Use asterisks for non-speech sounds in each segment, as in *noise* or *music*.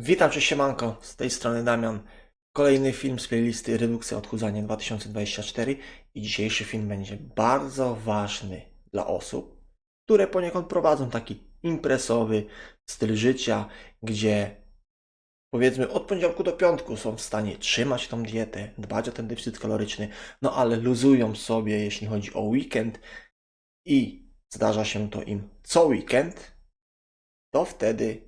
Witam Cię siemanko, z tej strony Damian. Kolejny film z playlisty Redukcja Odchudzanie 2024 i dzisiejszy film będzie bardzo ważny dla osób, które poniekąd prowadzą taki impresowy styl życia, gdzie powiedzmy od poniedziałku do piątku są w stanie trzymać tą dietę, dbać o ten deficyt kaloryczny, no ale luzują sobie jeśli chodzi o weekend. I zdarza się to im co weekend, to wtedy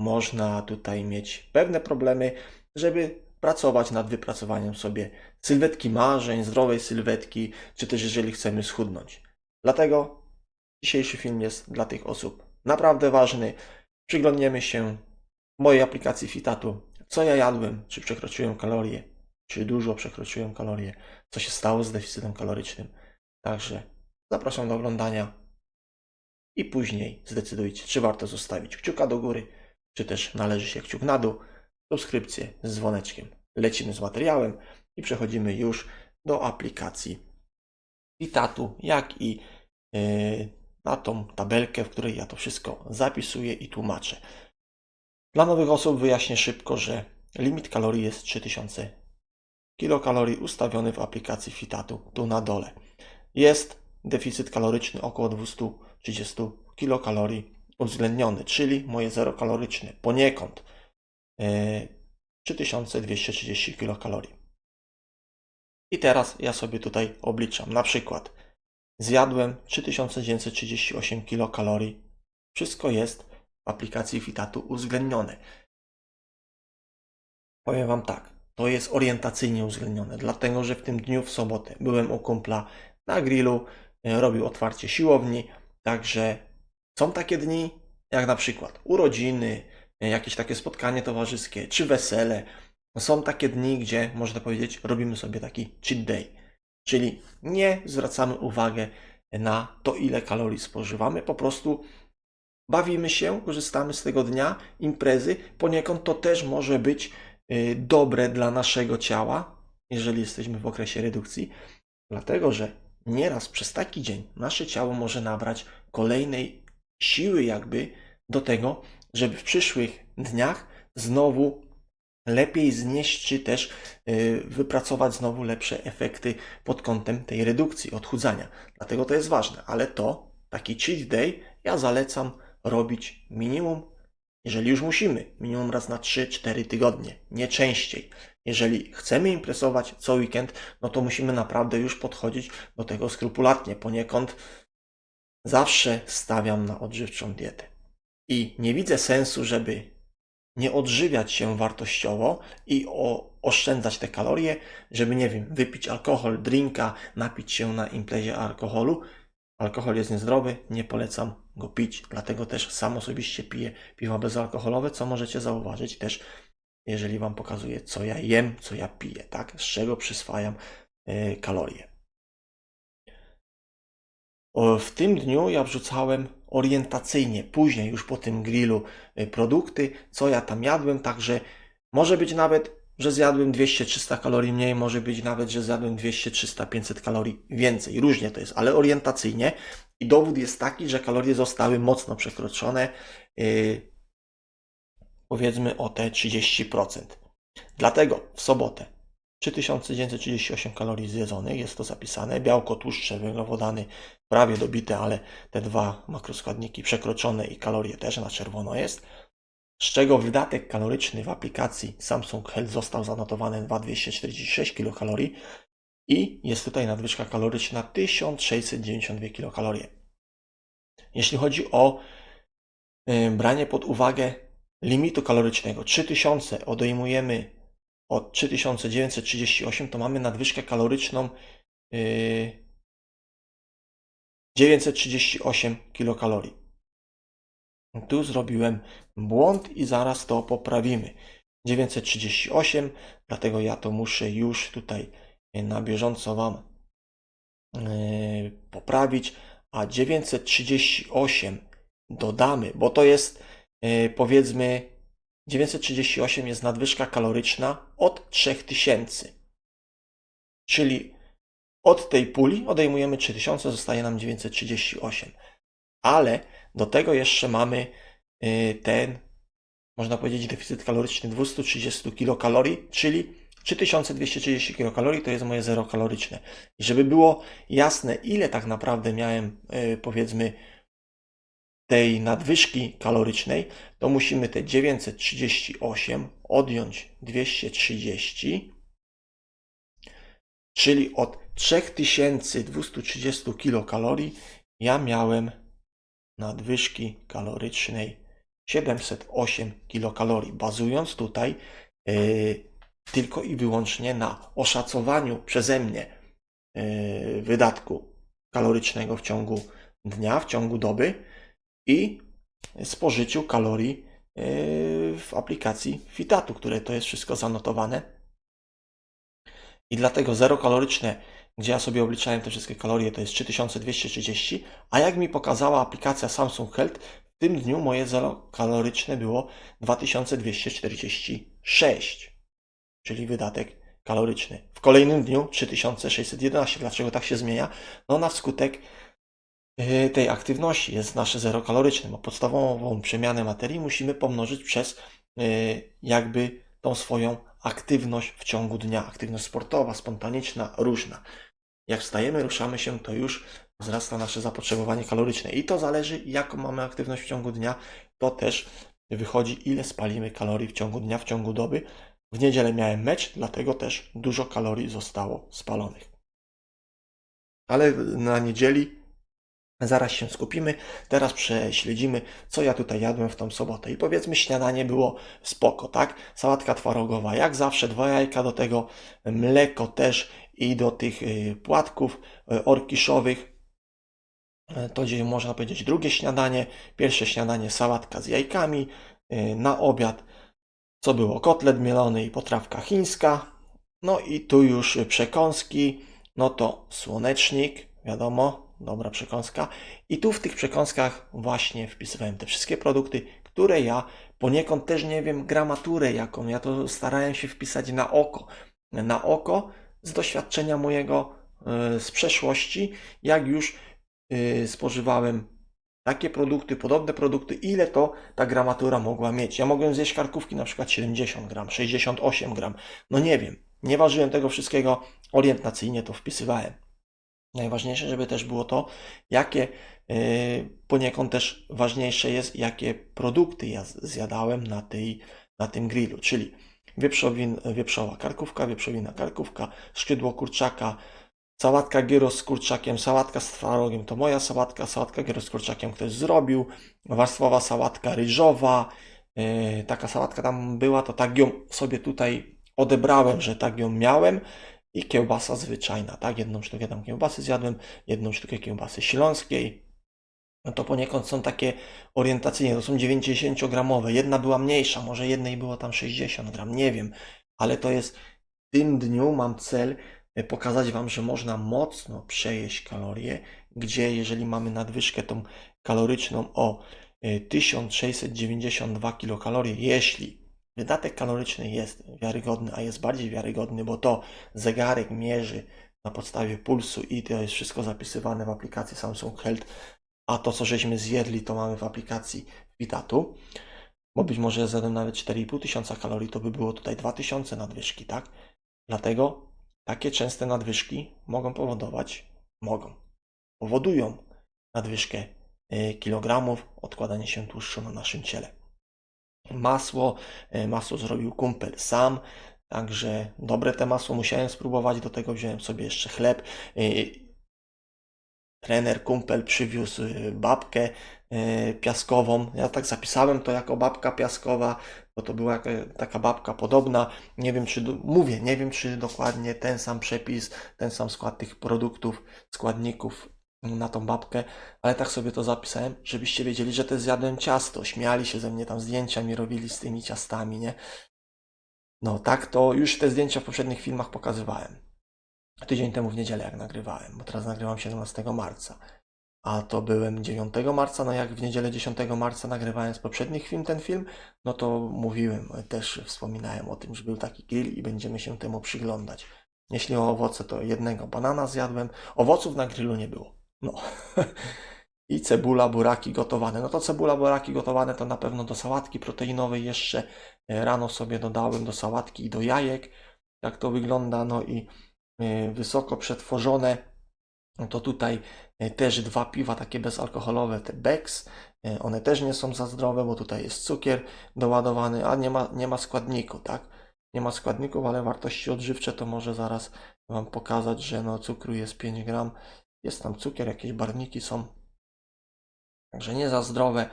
można tutaj mieć pewne problemy, żeby pracować nad wypracowaniem sobie sylwetki marzeń, zdrowej sylwetki, czy też jeżeli chcemy schudnąć. Dlatego dzisiejszy film jest dla tych osób naprawdę ważny. Przyglądniemy się mojej aplikacji Fitatu, co ja jadłem, czy przekroczyłem kalorie, czy dużo przekroczyłem kalorie, co się stało z deficytem kalorycznym. Także zapraszam do oglądania i później zdecydujcie, czy warto zostawić kciuka do góry, czy też należy się kciuk na dół, subskrypcję z dzwoneczkiem. Lecimy z materiałem i przechodzimy już do aplikacji Vitatu, jak i yy, na tą tabelkę, w której ja to wszystko zapisuję i tłumaczę. Dla nowych osób wyjaśnię szybko, że limit kalorii jest 3000 kilokalorii ustawiony w aplikacji Fitatu tu na dole. Jest deficyt kaloryczny około 230 kilokalorii uwzględniony, czyli moje zero kaloryczne poniekąd e, 3230 kilokalorii. I teraz ja sobie tutaj obliczam. Na przykład zjadłem 3938 kilokalorii. Wszystko jest w aplikacji Fitatu uwzględnione. Powiem Wam tak, to jest orientacyjnie uwzględnione, dlatego że w tym dniu w sobotę byłem u kumpla na grillu, e, robił otwarcie siłowni, także są takie dni, jak na przykład urodziny, jakieś takie spotkanie towarzyskie, czy wesele. Są takie dni, gdzie można powiedzieć, robimy sobie taki cheat day, czyli nie zwracamy uwagi na to, ile kalorii spożywamy, po prostu bawimy się, korzystamy z tego dnia, imprezy. Poniekąd to też może być y, dobre dla naszego ciała, jeżeli jesteśmy w okresie redukcji, dlatego że nieraz przez taki dzień nasze ciało może nabrać kolejnej siły, jakby do tego, żeby w przyszłych dniach znowu lepiej znieść, czy też y, wypracować znowu lepsze efekty pod kątem tej redukcji, odchudzania. Dlatego to jest ważne, ale to, taki cheat day, ja zalecam robić minimum, jeżeli już musimy, minimum raz na 3-4 tygodnie, nie częściej. Jeżeli chcemy impresować co weekend, no to musimy naprawdę już podchodzić do tego skrupulatnie. Poniekąd zawsze stawiam na odżywczą dietę. I nie widzę sensu, żeby nie odżywiać się wartościowo i o, oszczędzać te kalorie, żeby, nie wiem, wypić alkohol, drinka, napić się na imprezie alkoholu. Alkohol jest niezdrowy, nie polecam go pić, dlatego też sam osobiście piję piwa bezalkoholowe, co możecie zauważyć też, jeżeli Wam pokazuję, co ja jem, co ja piję, tak? Z czego przyswajam y, kalorie. W tym dniu ja wrzucałem orientacyjnie, później już po tym grillu y, produkty, co ja tam jadłem, także może być nawet, że zjadłem 200-300 kalorii mniej, może być nawet, że zjadłem 200-300-500 kalorii więcej, różnie to jest, ale orientacyjnie i dowód jest taki, że kalorie zostały mocno przekroczone, yy, powiedzmy o te 30%. Dlatego w sobotę 3938 kalorii zjedzonych, jest to zapisane, białko, tłuszcze, węglowodany prawie dobite, ale te dwa makroskładniki przekroczone i kalorie też na czerwono jest, z czego wydatek kaloryczny w aplikacji Samsung Health został zanotowany 2246 kilokalorii i jest tutaj nadwyżka kaloryczna 1692 kilokalorie. Jeśli chodzi o y, branie pod uwagę limitu kalorycznego 3000 odejmujemy od 3938, to mamy nadwyżkę kaloryczną yy, 938 kilokalorii. Tu zrobiłem błąd i zaraz to poprawimy. 938, dlatego ja to muszę już tutaj na bieżąco Wam yy, poprawić, a 938 dodamy, bo to jest yy, powiedzmy 938 jest nadwyżka kaloryczna od 3000. Czyli od tej puli odejmujemy 3000, zostaje nam 938. Ale do tego jeszcze mamy y, ten można powiedzieć, deficyt kaloryczny 230 kilokalorii, czyli 3230 kilokalorii to jest moje zero kaloryczne. I żeby było jasne, ile tak naprawdę miałem, yy, powiedzmy, tej nadwyżki kalorycznej, to musimy te 938 odjąć 230, czyli od 3230 kilokalorii ja miałem nadwyżki kalorycznej 708 kilokalorii, bazując tutaj yy, tylko i wyłącznie na oszacowaniu przeze mnie yy, wydatku kalorycznego w ciągu dnia, w ciągu doby i spożyciu kalorii yy, w aplikacji Fitatu, które to jest wszystko zanotowane. I dlatego zero kaloryczne, gdzie ja sobie obliczałem te wszystkie kalorie, to jest 3230, a jak mi pokazała aplikacja Samsung Health, w tym dniu moje zero kaloryczne było 2246, czyli wydatek kaloryczny. W kolejnym dniu 3611. Dlaczego tak się zmienia? No na wskutek yy, tej aktywności jest nasze zero kaloryczne, bo podstawową przemianę materii musimy pomnożyć przez yy, jakby tą swoją aktywność w ciągu dnia. Aktywność sportowa, spontaniczna, różna. Jak wstajemy, ruszamy się, to już wzrasta nasze zapotrzebowanie kaloryczne. I to zależy, jaką mamy aktywność w ciągu dnia. To też wychodzi, ile spalimy kalorii w ciągu dnia, w ciągu doby. W niedzielę miałem mecz, dlatego też dużo kalorii zostało spalonych. Ale na niedzieli Zaraz się skupimy. Teraz prześledzimy, co ja tutaj jadłem w tą sobotę. I powiedzmy, śniadanie było spoko, tak? Sałatka twarogowa, jak zawsze, dwa jajka do tego, mleko też i do tych y, płatków y, orkiszowych. Y, To gdzie można powiedzieć drugie śniadanie. Pierwsze śniadanie sałatka z jajkami. Na obiad co było? Kotlet mielony i potrawka chińska. No i tu już przekąski. No to słonecznik, wiadomo, dobra przekąska. I tu w tych przekąskach właśnie wpisywałem te wszystkie produkty, które ja poniekąd też nie wiem gramaturę jaką. Ja to starałem się wpisać na oko. Na oko z doświadczenia mojego y, z przeszłości, jak już y, spożywałem takie produkty, podobne produkty, ile to ta gramatura mogła mieć. Ja mogłem zjeść karkówki na przykład 70 gram, 68 gram. No nie wiem. Nie ważyłem tego wszystkiego, orientacyjnie to wpisywałem. Najważniejsze, żeby też było to, jakie yy, poniekąd też ważniejsze jest, jakie produkty ja zjadałem na, tej, na tym grillu, czyli wieprzowin, wieprzowa karkówka, wieprzowina karkówka, skrzydło kurczaka, sałatka gyros z kurczakiem, sałatka z twarogiem, to moja sałatka, sałatka gyros z kurczakiem ktoś zrobił, warstwowa sałatka ryżowa, yy, taka sałatka tam była, to tak ją sobie tutaj odebrałem, że tak ją miałem, i kiełbasa zwyczajna, tak? Jedną sztukę tam kiełbasy zjadłem, jedną sztukę kiełbasy śląskiej. No to poniekąd są takie orientacyjne, to są 90-gramowe. Jedna była mniejsza, może jednej było tam 60 gram, nie wiem, ale to jest w tym dniu mam cel e, pokazać Wam, że można mocno przejeść kalorie, gdzie jeżeli mamy nadwyżkę tą kaloryczną o e, 1692 kilokalorie, jeśli wydatek kaloryczny jest wiarygodny, a jest bardziej wiarygodny, bo to zegarek mierzy na podstawie pulsu i to jest wszystko zapisywane w aplikacji Samsung Health, a to, co żeśmy zjedli, to mamy w aplikacji Vitatu, bo być może zjadłem nawet 4,5 tysiąca kalorii, to by było tutaj 2000 nadwyżki, tak? Dlatego takie częste nadwyżki mogą powodować, mogą, powodują nadwyżkę y, kilogramów, odkładanie się tłuszczu na naszym ciele masło. E, Masło zrobił kumpel sam, także dobre te masło musiałem spróbować. Do tego wziąłem sobie jeszcze chleb. E, Trener, kumpel przywiózł e, babkę piaskową. Ja tak zapisałem to jako babka piaskowa, bo to była taka babka podobna. Nie wiem, czy mówię, nie wiem, czy dokładnie ten sam przepis, ten sam skład tych produktów, składników na tą babkę, ale tak sobie to zapisałem, żebyście wiedzieli, że też zjadłem ciasto. Śmiali się ze mnie, tam zdjęcia mi robili z tymi ciastami, nie? No tak, to już te zdjęcia w poprzednich filmach pokazywałem. Tydzień temu w niedzielę, jak nagrywałem, bo teraz nagrywam 17 marca. A to byłem 9 marca, no jak w niedzielę 10 marca nagrywałem z poprzednich film ten film, no to mówiłem, też wspominałem o tym, że był taki grill i będziemy się temu przyglądać. Jeśli o owoce, to jednego banana zjadłem. Owoców na grillu nie było. No. *laughs* i cebula, buraki gotowane. No to cebula, buraki gotowane to na pewno do sałatki proteinowej jeszcze e, rano sobie dodałem do sałatki i do jajek. Jak to wygląda, no i e, wysoko przetworzone. No to tutaj e, też dwa piwa takie bezalkoholowe, te Becks. One też nie są za zdrowe, bo tutaj jest cukier doładowany, a nie ma, nie ma składniku, tak? Nie ma składników, ale wartości odżywcze to może zaraz Wam pokazać, że no cukru jest 5 gram. Jest tam cukier, jakieś barwniki są. Także nie za zdrowe.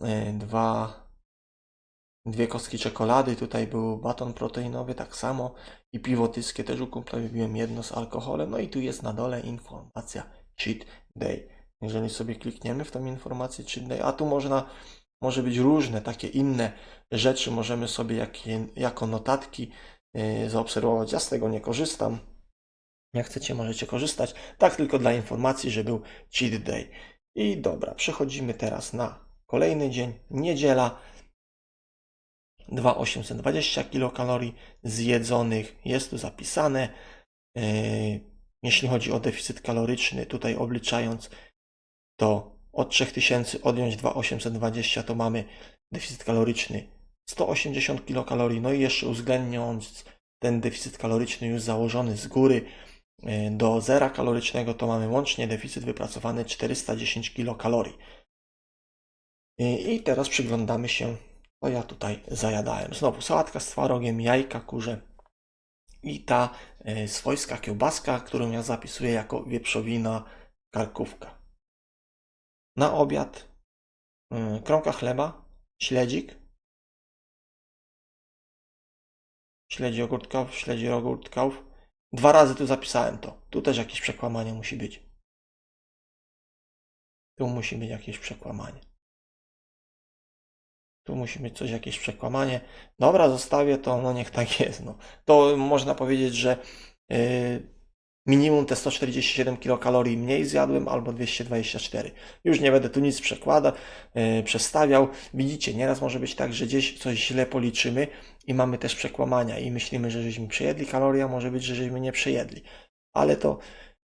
E, Dwa, dwie kostki czekolady. Tutaj był baton proteinowy, tak samo. I piwo tyskie też u kumpla wybiłem jedno z alkoholem. No i tu jest na dole informacja cheat day. Jeżeli sobie klikniemy w tą informację cheat day, a tu można, może być różne takie inne rzeczy, możemy sobie jakie, jako notatki yy, zaobserwować. Ja z tego nie korzystam. Jak chcecie, możecie korzystać. Tak tylko dla informacji, że był cheat day. I dobra, przechodzimy teraz na kolejny dzień, niedziela. 2820 kilokalorii zjedzonych jest tu zapisane. Yy, Jeśli chodzi o deficyt kaloryczny, tutaj obliczając to od 3000 odjąć 2820 to mamy deficyt kaloryczny 180 kilokalorii. No i jeszcze uwzględniając ten deficyt kaloryczny już założony z góry do zera kalorycznego, to mamy łącznie deficyt wypracowany 410 kilokalorii. Yy, I teraz przyglądamy się, co ja tutaj zajadałem. Znowu sałatka z twarogiem, jajka kurze i ta e, swojska kiełbaska, którą ja zapisuję jako wieprzowina karkówka. Na obiad y, kromka chleba, śledzik, śledzi ogórtków, śledzi ogórtków. Dwa razy tu zapisałem to. Tu też jakieś przekłamanie musi być. Tu musi być jakieś przekłamanie. Tu musi być coś, jakieś przekłamanie. Dobra, zostawię to, no niech tak jest. No. To można powiedzieć, że yy, minimum te 147 kilokalorii mniej zjadłem albo 224. Już nie będę tu nic przekładał, yy, przestawiał. Widzicie, nieraz może być tak, że gdzieś coś źle policzymy i mamy też przekłamania i myślimy, że żeśmy przejedli kaloria, może być, że żeśmy nie przejedli. Ale to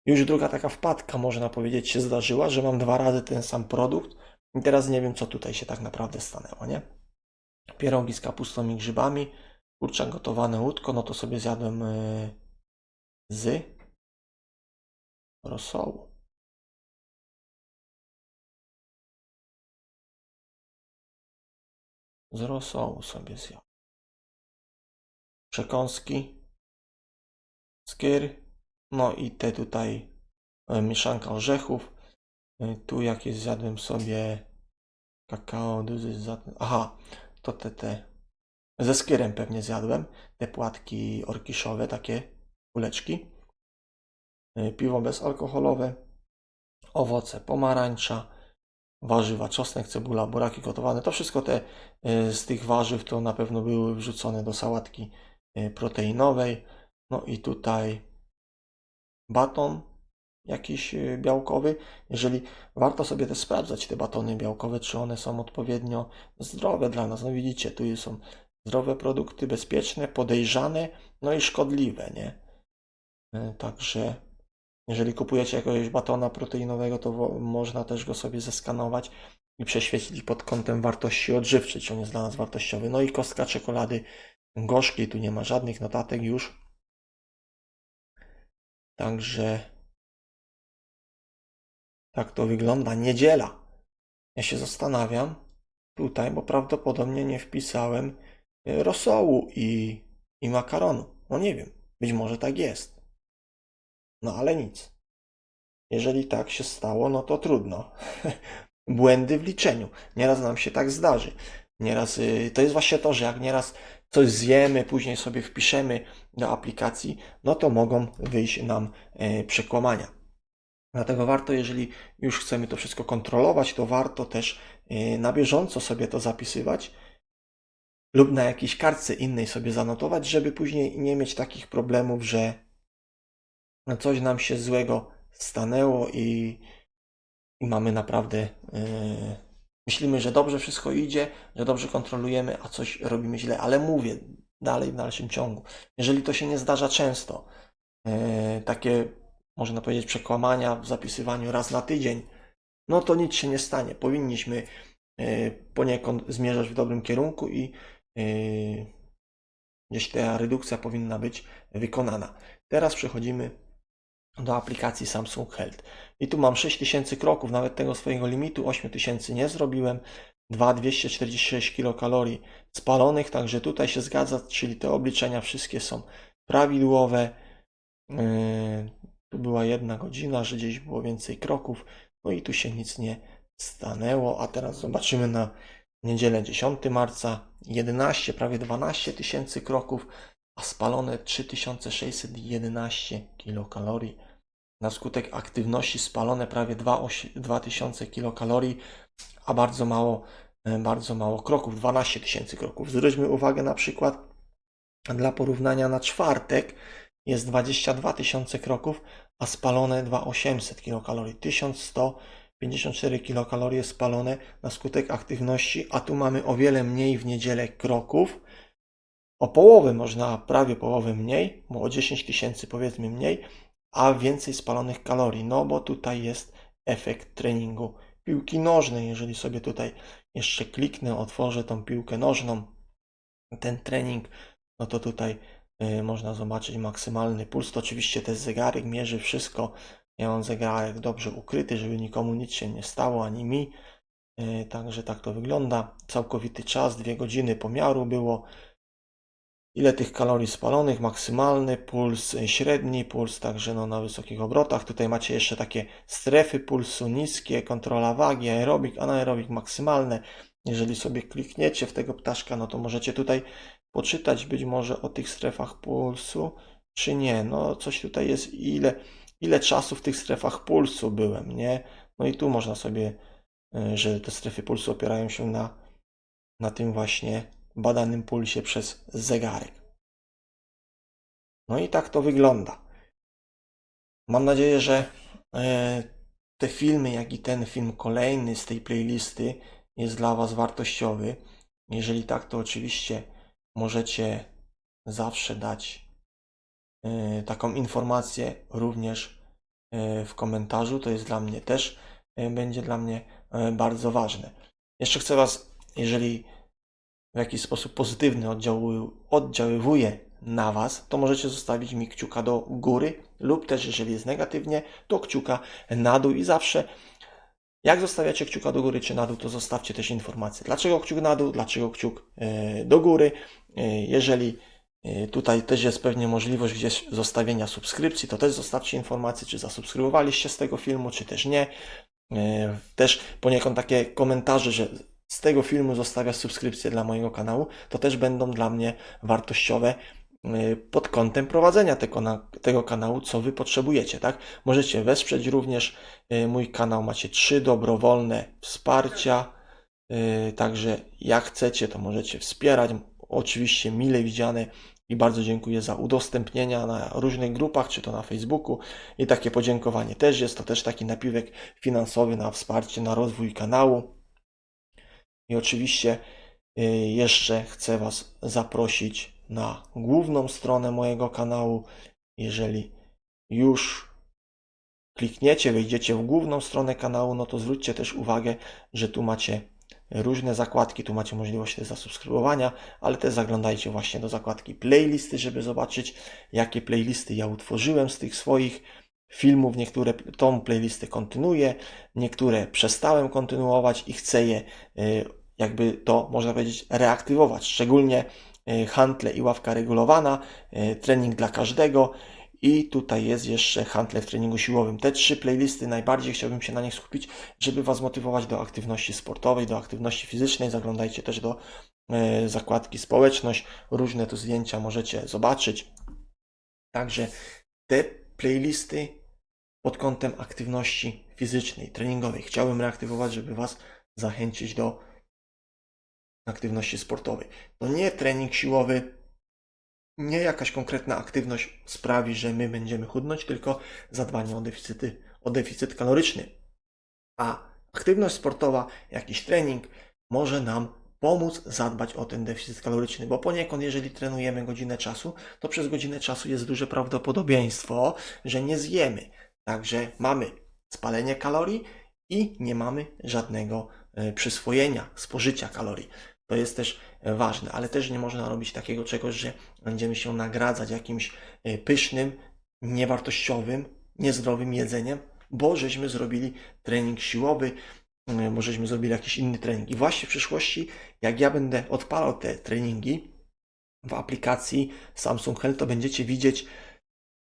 już druga taka wpadka, można powiedzieć, się zdarzyła, że mam dwa razy ten sam produkt i teraz nie wiem, co tutaj się tak naprawdę stanęło, nie? Pierogi z kapustą i grzybami, kurczak gotowane łódko, no to sobie zjadłem yy, z rosołu. Z rosołu sobie zjadłem. Przekąski, skyr, no i te tutaj e, mieszanka orzechów. E, Tu jakieś zjadłem sobie kakao, duzy za... Aha, to te, te ze skyrem pewnie zjadłem. Te płatki orkiszowe, takie kuleczki. E, Piwo bezalkoholowe. Owoce pomarańcza. Warzywa, czosnek, cebula, buraki gotowane. To wszystko te e, z tych warzyw to na pewno były wrzucone do sałatki e, proteinowej. No i tutaj baton jakiś białkowy. Jeżeli warto sobie też sprawdzać te batony białkowe, czy one są odpowiednio zdrowe dla nas. No widzicie, tu są zdrowe produkty, bezpieczne, podejrzane, no i szkodliwe, nie? Także jeżeli kupujecie jakiegoś batona proteinowego, to można też go sobie zeskanować i prześwietlić pod kątem wartości odżywczej, czy on jest dla nas wartościowy. No i kostka czekolady gorzkiej, tu nie ma żadnych notatek już. Także tak to wygląda. Niedziela. Ja się zastanawiam tutaj, bo prawdopodobnie nie wpisałem y, rosołu i, i makaronu. No nie wiem, być może tak jest. No ale nic. Jeżeli tak się stało, no to trudno. *laughs* Błędy w liczeniu. Nieraz nam się tak zdarzy. Nieraz y, to jest właśnie to, że jak nieraz coś zjemy, później sobie wpiszemy do aplikacji, no to mogą wyjść nam y, przekłamania. Dlatego warto, jeżeli już chcemy to wszystko kontrolować, to warto też y, na bieżąco sobie to zapisywać lub na jakiejś kartce innej sobie zanotować, żeby później nie mieć takich problemów, że coś nam się złego stanęło i, i mamy naprawdę. Yy, myślimy, że dobrze wszystko idzie, że dobrze kontrolujemy, a coś robimy źle, ale mówię dalej w dalszym ciągu. Jeżeli to się nie zdarza często, yy, takie można powiedzieć przekłamania w zapisywaniu raz na tydzień, no to nic się nie stanie. Powinniśmy e, poniekąd zmierzać w dobrym kierunku i gdzieś ta redukcja powinna być wykonana. Teraz przechodzimy do aplikacji Samsung Health. I tu mam 6000 kroków, nawet tego swojego limitu 8000 nie zrobiłem. 2246 kilokalorii spalonych, także tutaj się zgadza, czyli te obliczenia wszystkie są prawidłowe. Yy, Tu była jedna godzina, że gdzieś było więcej kroków, no i tu się nic nie stanęło. A teraz zobaczymy na niedzielę 10 marca 11, prawie 12 tysięcy kroków, a spalone 3611 kilokalorii. Na skutek aktywności spalone prawie 2 2000 kilokalorii, a bardzo mało, e, bardzo mało kroków, 12 tysięcy kroków. Zwróćmy uwagę na przykład dla porównania na czwartek jest 22 tysiące kroków, a spalone 2800 kilokalorii. 1154 kilokalorie spalone na skutek aktywności, a tu mamy o wiele mniej w niedzielę kroków. O połowę można, prawie połowę mniej, bo o 10 tysięcy powiedzmy mniej, a więcej spalonych kalorii, no bo tutaj jest efekt treningu piłki nożnej. Jeżeli sobie tutaj jeszcze kliknę, otworzę tą piłkę nożną, ten trening, no to tutaj y, można zobaczyć maksymalny puls. To oczywiście ten zegarek mierzy wszystko. Ja mam zegarek dobrze ukryty, żeby nikomu nic się nie stało, ani mi. Y, Także tak to wygląda. Całkowity czas, dwie godziny pomiaru było. Ile tych kalorii spalonych, maksymalny puls, y, średni puls, także no na wysokich obrotach. Tutaj macie jeszcze takie strefy pulsu, niskie, kontrola wagi, aerobik, anaerobik maksymalne. Jeżeli sobie klikniecie w tego ptaszka, no to możecie tutaj poczytać być może o tych strefach pulsu, czy nie. No coś tutaj jest, ile, ile czasu w tych strefach pulsu byłem, nie? No i tu można sobie, y, że te strefy pulsu opierają się na, na tym właśnie badanym pulsie przez zegarek. No i tak to wygląda. Mam nadzieję, że e, te filmy, jak i ten film kolejny z tej playlisty jest dla Was wartościowy. Jeżeli tak, to oczywiście możecie zawsze dać e, taką informację również e, w komentarzu. To jest dla mnie też, będzie dla mnie bardzo ważne. Jeszcze chcę Was, jeżeli w jakiś sposób pozytywny oddziaływuje na Was, to możecie zostawić mi kciuka do góry lub też jeżeli jest negatywnie, to kciuka na dół i zawsze jak zostawiacie kciuka do góry czy na dół, to zostawcie też informację. Dlaczego kciuk na dół, dlaczego kciuk e, do góry. E, Jeżeli e, tutaj też jest pewnie możliwość gdzieś zostawienia subskrypcji, to też zostawcie informację, czy zasubskrybowaliście z tego filmu, czy też nie. Też poniekąd takie komentarze, że z tego filmu zostawia subskrypcję dla mojego kanału, to też będą dla mnie wartościowe y, pod kątem prowadzenia tego, tego kanału, co Wy potrzebujecie, tak? Możecie wesprzeć również y, mój kanał, macie trzy dobrowolne wsparcia, y, także jak chcecie, to możecie wspierać, oczywiście mile widziane i bardzo dziękuję za udostępnienia na różnych grupach, czy to na Facebooku i takie podziękowanie też jest, to też taki napiwek finansowy na wsparcie, na rozwój kanału. I oczywiście y, jeszcze chcę Was zaprosić na główną stronę mojego kanału. Jeżeli już klikniecie, wejdziecie w główną stronę kanału, no to zwróćcie też uwagę, że tu macie różne zakładki, tu macie możliwość też zasubskrybowania, ale też zaglądajcie właśnie do zakładki playlisty, żeby zobaczyć, jakie playlisty ja utworzyłem z tych swoich filmów. Niektóre tą playlistę kontynuuję, niektóre przestałem kontynuować i chcę je y, jakby to można powiedzieć reaktywować, szczególnie y, hantle i ławka regulowana, y, trening dla każdego i tutaj jest jeszcze hantle w treningu siłowym. Te trzy playlisty najbardziej chciałbym się na nich skupić, żeby Was motywować do aktywności sportowej, do aktywności fizycznej. Zaglądajcie też do zakładki społeczność, różne tu zdjęcia możecie zobaczyć. Także te playlisty pod kątem aktywności fizycznej, treningowej chciałbym reaktywować, żeby Was zachęcić do aktywności sportowej. To nie trening siłowy, nie jakaś konkretna aktywność sprawi, że my będziemy chudnąć, tylko zadbanie o, deficyty, o deficyt kaloryczny. A aktywność sportowa, jakiś trening może nam pomóc zadbać o ten deficyt kaloryczny, bo poniekąd, jeżeli trenujemy godzinę czasu, to przez godzinę czasu jest duże prawdopodobieństwo, że nie zjemy. Także mamy spalenie kalorii i nie mamy żadnego e, przyswojenia, spożycia kalorii. To jest też e, ważne, ale też nie można robić takiego czegoś, że będziemy się nagradzać jakimś e, pysznym, niewartościowym, niezdrowym jedzeniem, bo żeśmy zrobili trening siłowy, bo żeśmy zrobili jakiś inny trening. I właśnie w przyszłości, jak ja będę odpalał te treningi w aplikacji Samsung Health, to będziecie widzieć,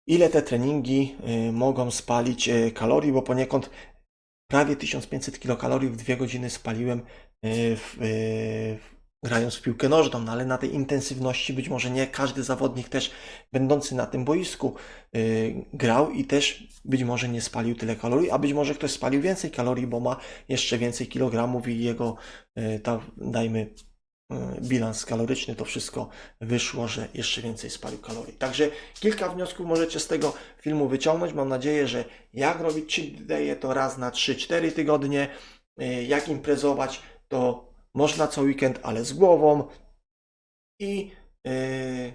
ile te treningi y, mogą spalić y, kalorii, bo poniekąd prawie 1500 kilokalorii w dwie godziny spaliłem y, w, w- grając w piłkę nożną, no ale na tej intensywności być może nie. Każdy zawodnik też będący na tym boisku grał i też być może nie spalił tyle kalorii, a być może ktoś spalił więcej kalorii, bo ma jeszcze więcej kilogramów i jego, ta, dajmy, bilans kaloryczny, to wszystko wyszło, że jeszcze więcej spalił kalorii. Także kilka wniosków możecie z tego filmu wyciągnąć. Mam nadzieję, że jak robić cheat day to raz na 3-4 tygodnie, y, jak imprezować to można co weekend, ale z głową i yy,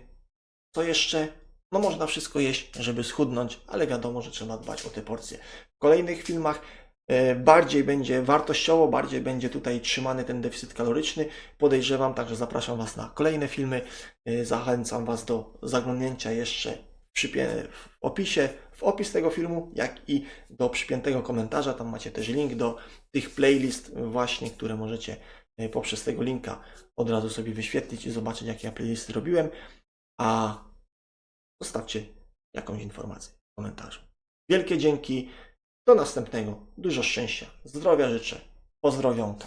co jeszcze? No można wszystko jeść, żeby schudnąć, ale wiadomo, że trzeba dbać o te porcje. W kolejnych filmach bardziej będzie wartościowo, bardziej będzie tutaj trzymany ten deficyt kaloryczny. Podejrzewam, także zapraszam Was na kolejne filmy. Yy, Zachęcam Was do zaglądnięcia jeszcze w, opisie, w opis tego filmu, jak i do przypiętego komentarza. Tam macie też link do tych playlist właśnie, które możecie yy, poprzez tego linka od razu sobie wyświetlić i zobaczyć, jakie ja playlisty robiłem. A zostawcie jakąś informację w komentarzu. Wielkie dzięki. Do następnego. Dużo szczęścia. Zdrowia życzę. Pozdrowionka.